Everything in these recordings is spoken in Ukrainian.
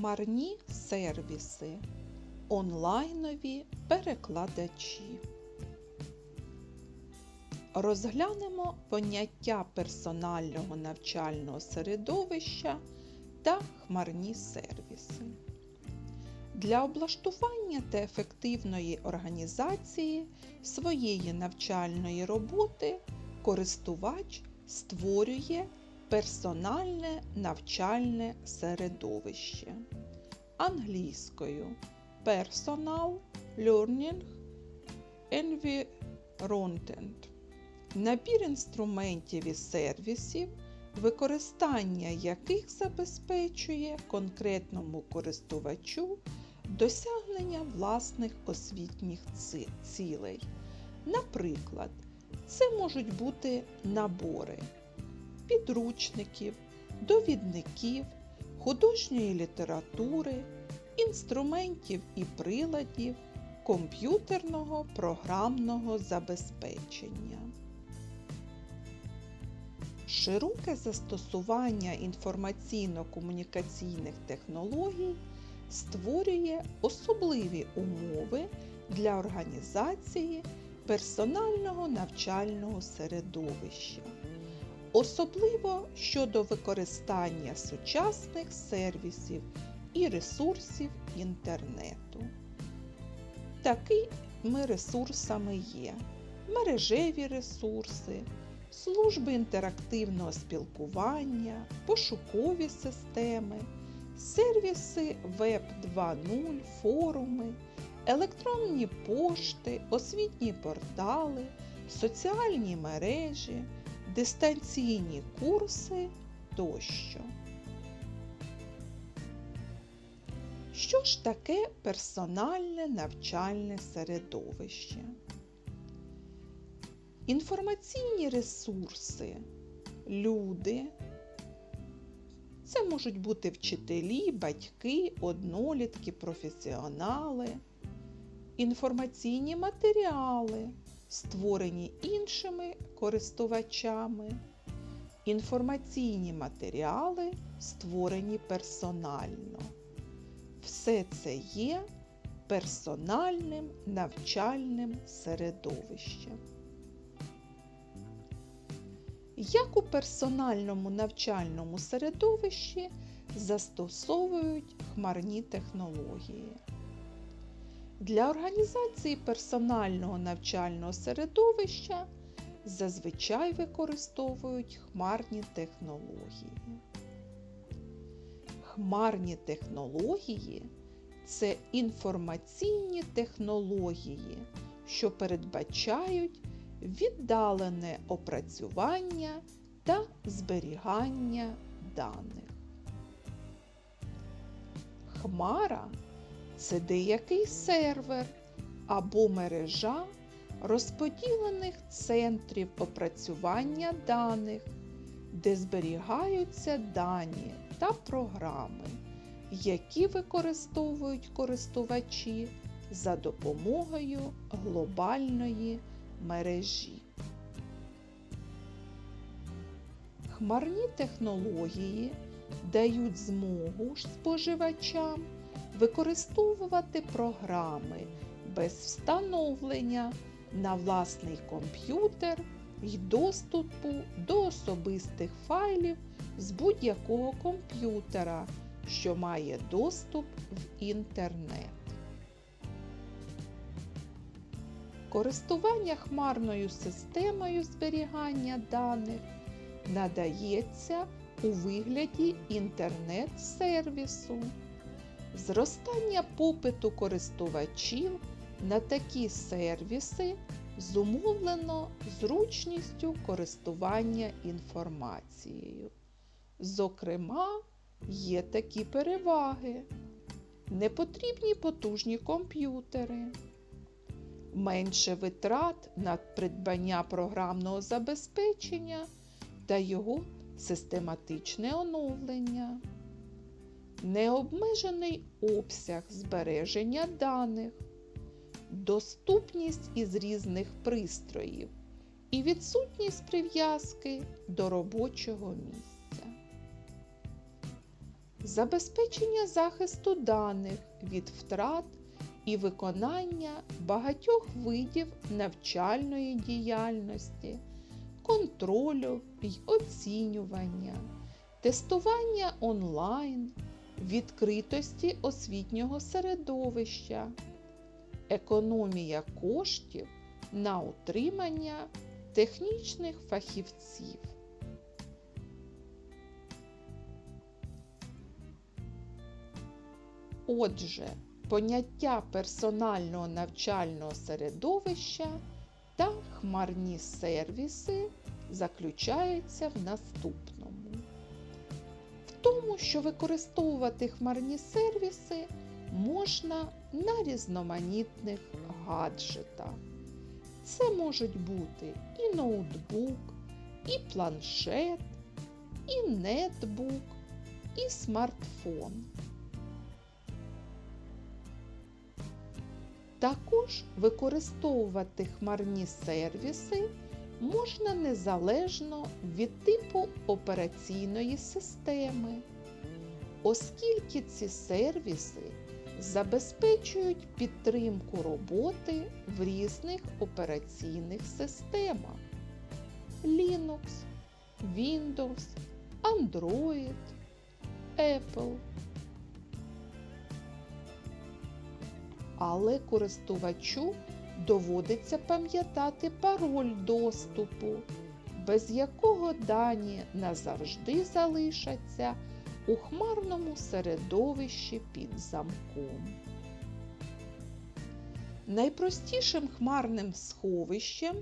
Хмарні сервіси. Онлайнові перекладачі. Розглянемо поняття персонального навчального середовища та хмарні сервіси. Для облаштування та ефективної організації своєї навчальної роботи користувач створює персональне навчальне середовище англійською Personal Learning Environment. Набір інструментів і сервісів, використання яких забезпечує конкретному користувачу досягнення власних освітніх цілей. Наприклад, це можуть бути набори підручників, довідників, художньої літератури, інструментів і приладів, комп'ютерного програмного забезпечення. Широке застосування інформаційно-комунікаційних технологій створює особливі умови для організації персонального навчального середовища, особливо щодо використання сучасних сервісів і ресурсів інтернету. Такими ресурсами є мережеві ресурси, служби інтерактивного спілкування, пошукові системи, сервіси Web 2.0, форуми, електронні пошти, освітні портали, соціальні мережі, дистанційні курси тощо. Що ж таке персональне навчальне середовище? Інформаційні ресурси, люди. Це можуть бути вчителі, батьки, однолітки, професіонали, інформаційні матеріали, створені іншими користувачами, інформаційні матеріали, створені персонально. Все це є персональним навчальним середовищем. Як у персональному навчальному середовищі застосовують хмарні технології? Для організації персонального навчального середовища зазвичай використовують хмарні технології. Хмарні технології це інформаційні технології, що передбачають віддалене опрацювання та зберігання даних. Хмара це деякий сервер або мережа розподілених центрів опрацювання даних, де зберігаються дані та програми, які використовують користувачі за допомогою глобальної мережі. Хмарні технології дають змогу споживачам використовувати програми без встановлення на власний комп'ютер і доступу до особистих файлів з будь-якого комп'ютера, що має доступ в інтернет. Користування хмарною системою зберігання даних надається у вигляді інтернет-сервісу. Зростання попиту користувачів на такі сервіси зумовлено зручністю користування інформацією. Зокрема, є такі переваги. Непотрібні потужні комп'ютери, менше витрат на придбання програмного забезпечення та його систематичне оновлення, необмежений обсяг збереження даних, доступність із різних пристроїв і відсутність прив'язки до робочого місця. забезпечення захисту даних від втрат і виконання багатьох видів навчальної діяльності, контролю й оцінювання, тестування онлайн, відкритості освітнього середовища, економія коштів на утримання технічних фахівців. Отже, поняття персонального навчального середовища та хмарні сервіси заключаються в наступному. Тому, що використовувати хмарні сервіси можна на різноманітних гаджетах. Це можуть бути і ноутбук, і планшет, і нетбук, і смартфон. Також використовувати хмарні сервіси можна незалежно від типу операційної системи, оскільки ці сервіси забезпечують підтримку роботи в різних операційних системах Linux, Windows, Android, Apple. Але користувачу доводиться пам'ятати пароль доступу, без якого дані назавжди залишаться у хмарному середовищі під замком. Найпростішим хмарним сховищем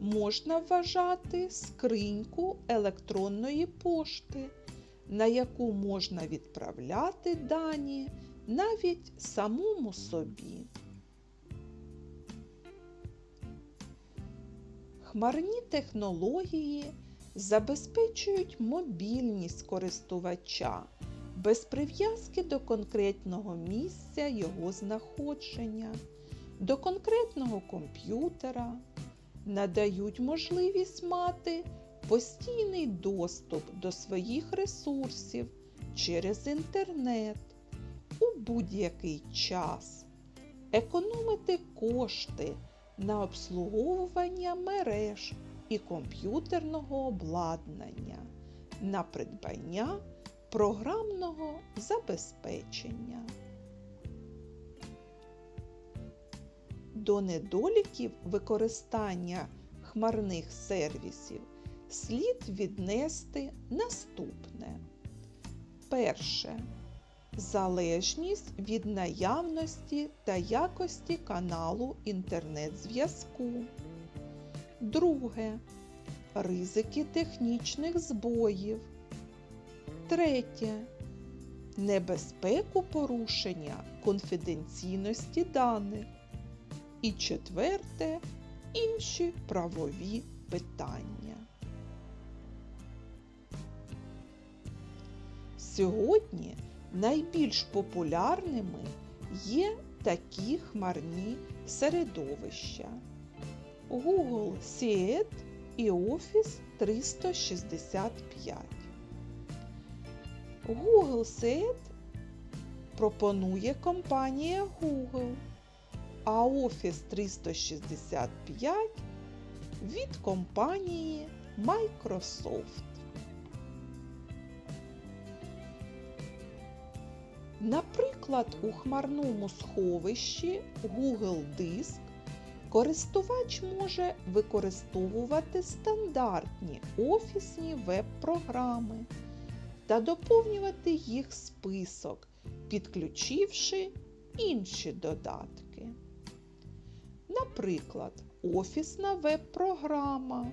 можна вважати скриньку електронної пошти, на яку можна відправляти дані навіть самому собі. Хмарні технології забезпечують мобільність користувача без прив'язки до конкретного місця його знаходження, до конкретного комп'ютера, надають можливість мати постійний доступ до своїх ресурсів через інтернет. У будь-який час, економити кошти на обслуговування мереж і комп'ютерного обладнання, на придбання програмного забезпечення. До недоліків використання хмарних сервісів слід віднести наступне. Перше. Залежність від наявності та якості каналу інтернет-зв'язку. Друге. Ризики технічних збоїв. Третє. Небезпеку порушення конфіденційності даних. І четверте. Інші правові питання. Сьогодні найбільш популярними є такі хмарні середовища Google Seed і Office 365. Google Seed пропонує компанія Google, а Office 365 від компанії Microsoft. Наприклад, у хмарному сховищі Google Диск користувач може використовувати стандартні офісні веб-програми та доповнювати їх список, підключивши інші додатки. Наприклад, офісна веб-програма.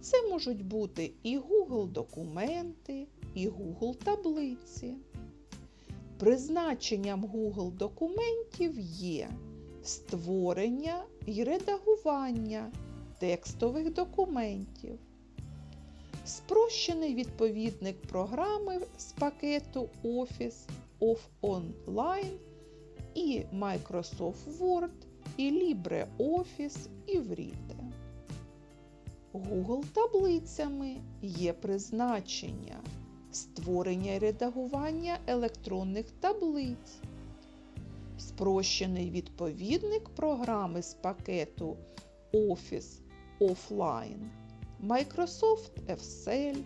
Це можуть бути і Google документи, і Google таблиці. Призначенням Google документів є створення і редагування текстових документів, спрощений відповідник програми з пакету Office of Online і Microsoft Word, і LibreOffice і Write. Google таблицями є призначення створення і редагування електронних таблиць, спрощений відповідник програми з пакету Office Offline, Microsoft Excel,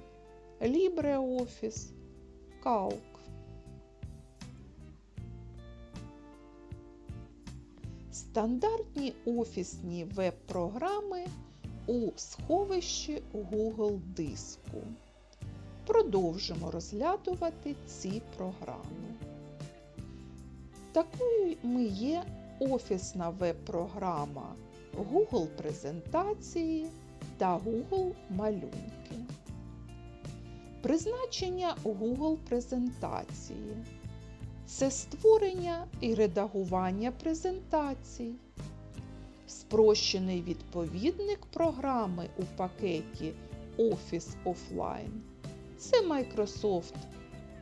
LibreOffice, Calc. Стандартні офісні веб-програми у сховищі Google диску. Продовжимо розглядувати ці програми. Такою ми є офісна веб-програма Google презентації та Google малюнки. Призначення Google презентації це створення і редагування презентацій. Спрощений відповідник програми у пакеті Office Offline це Microsoft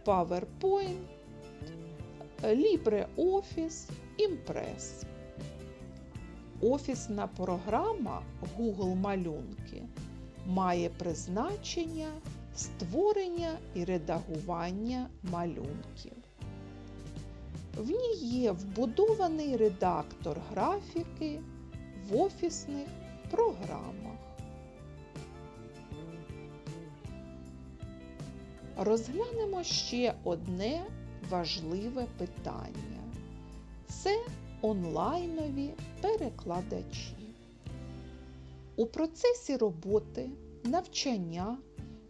PowerPoint, LibreOffice, Impress. Офісна програма Google Малюнки має призначення створення і редагування малюнків. В ній є вбудований редактор графіки в офісних програмах. Розглянемо ще одне важливе питання. Це онлайнові перекладачі. У процесі роботи, навчання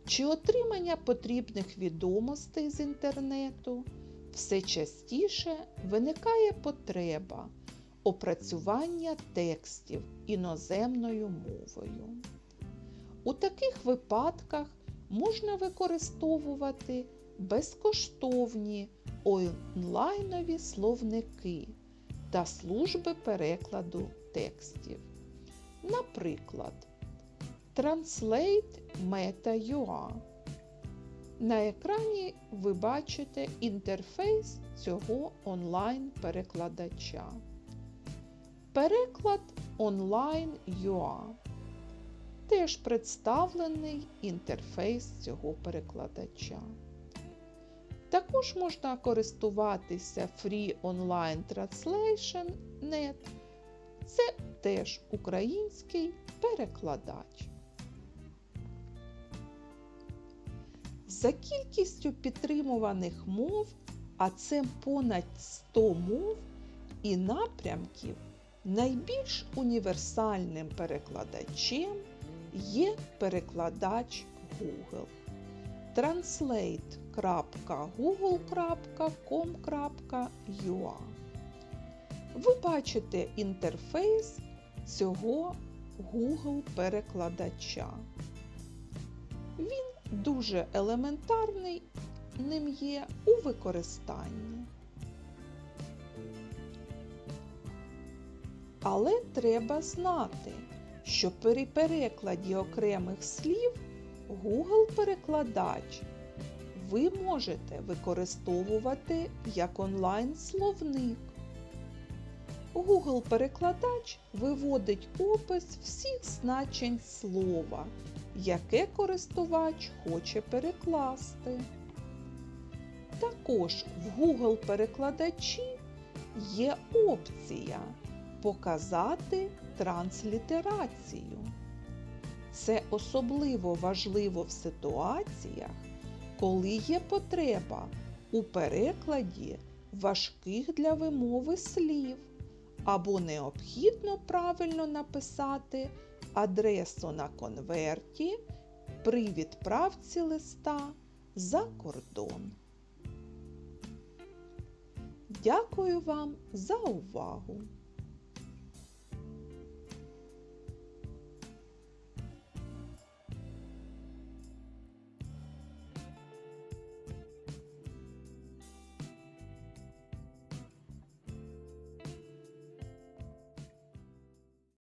чи отримання потрібних відомостей з інтернету все частіше виникає потреба опрацювання текстів іноземною мовою. У таких випадках можна використовувати безкоштовні онлайнові словники та служби перекладу текстів. Наприклад, Translate Meta.ua. На екрані ви бачите інтерфейс цього онлайн-перекладача. Переклад онлайн.ua. Теж представлений інтерфейс цього перекладача. Також можна користуватися Free Online Translation Net. Це теж український перекладач. За кількістю підтримуваних мов, а це понад 100 мов і напрямків, найбільш універсальним перекладачем є перекладач Google. translate.google.com.ua Ви бачите інтерфейс цього Google перекладача. Він дуже елементарний ним є у використанні. Але треба знати, що при перекладі окремих слів Google-перекладач ви можете використовувати як онлайн-словник. Google-перекладач виводить опис всіх значень слова, яке користувач хоче перекласти. Також в Google-перекладачі є опція Показати транслітерацію. Це особливо важливо в ситуаціях, коли є потреба у перекладі важких для вимови слів або необхідно правильно написати адресу на конверті при відправці листа за кордон. Дякую вам за увагу!